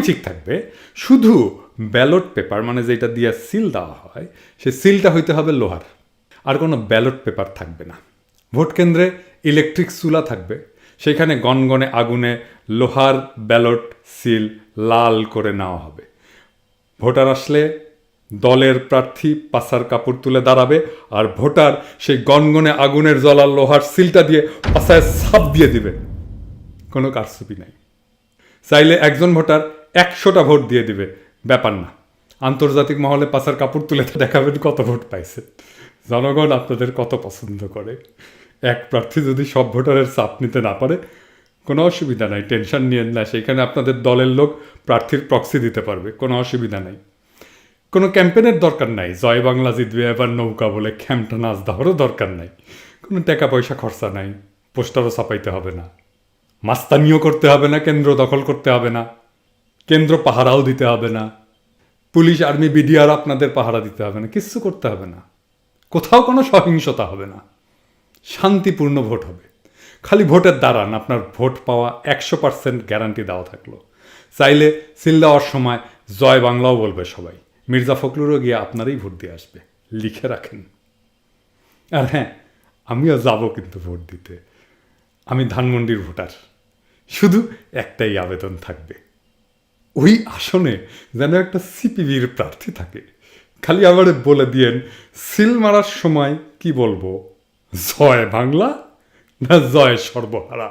ঠিক থাকবে। শুধু ব্যালট পেপার মানে যেটা দিয়ে সিল দেওয়া হয়, সে সিলটা হইতে হবে লোহার। আর কোনো ব্যালট পেপার থাকবে না। ভোট কেন্দ্রে ইলেকট্রিক চুলা থাকবে। সেখানে গনগনে আগুনে লোহার ব্যালট সিল লাল করে নেওয়া হবে। ভোটার আসলে দলের প্রার্থী পাশার কাপড় তুলে দাঁড়াবে আর ভোটার সেই গনগনে আগুনের জ্বলার লোহার সিলটা দিয়ে পাশায় ছাপ দিয়ে দিবে। কোনো কারসুপি নাই। চাইলে একজন ভোটার একশোটা ভোট দিয়ে দিবে। ব্যাপার না। আন্তর্জাতিক মহলে পাশার কাপড় তুলে দেখাবেন কত ভোট পাইছে। জনগণ আপনাদের কত পছন্দ করে। এক প্রার্থী যদি সব ভোটারের চাপ নিতে না পারে, কোনো অসুবিধা নাই, টেনশন নিয়েন না। সেখানে আপনাদের দলের লোক প্রার্থীর প্রক্সি দিতে পারবে, কোনো অসুবিধা নাই। কোনো ক্যাম্পেনের দরকার নাই। জয় বাংলা জিতবে এবার নৌকা বলে খ্যামটা নাচ দেওয়ারও দরকার নাই। কোনো টাকা পয়সা খরচা নাই। পোস্টারও ছাপাইতে হবে না। মাস্তানিও করতে হবে না, কেন্দ্র দখল করতে হবে না। কেন্দ্র পাহারাও দিতে হবে না। পুলিশ, আর্মি, বিডিআর আপনাদের পাহারা দিতে হবে না। কিচ্ছু করতে হবে না। কোথাও কোনো সহিংসতা হবে না। শান্তিপূর্ণ ভোট হবে। খালি ভোটের দাঁড়ান, আপনার ভোট পাওয়া একশো পার্সেন্ট গ্যারান্টি দেওয়া থাকল। চাইলে সিল দেওয়ার সময় জয় বাংলাও বলবে সবাই। মির্জা ফখরুলও গিয়ে আপনারই ভোট দিয়ে আসবে। লিখে রাখেন। আর হ্যাঁ আমিও যাব কিন্তু ভোট দিতে। আমি ধানমন্ডির ভোটার। শুধু একটাই আবেদন থাকবে। ওই আসনে যেন একটা সিপিবির প্রার্থী থাকে। খালি আবার বলে দিয়েন, সিল মারার সময় কি বলব? জয় বাংলা না জয় সর্বহারা?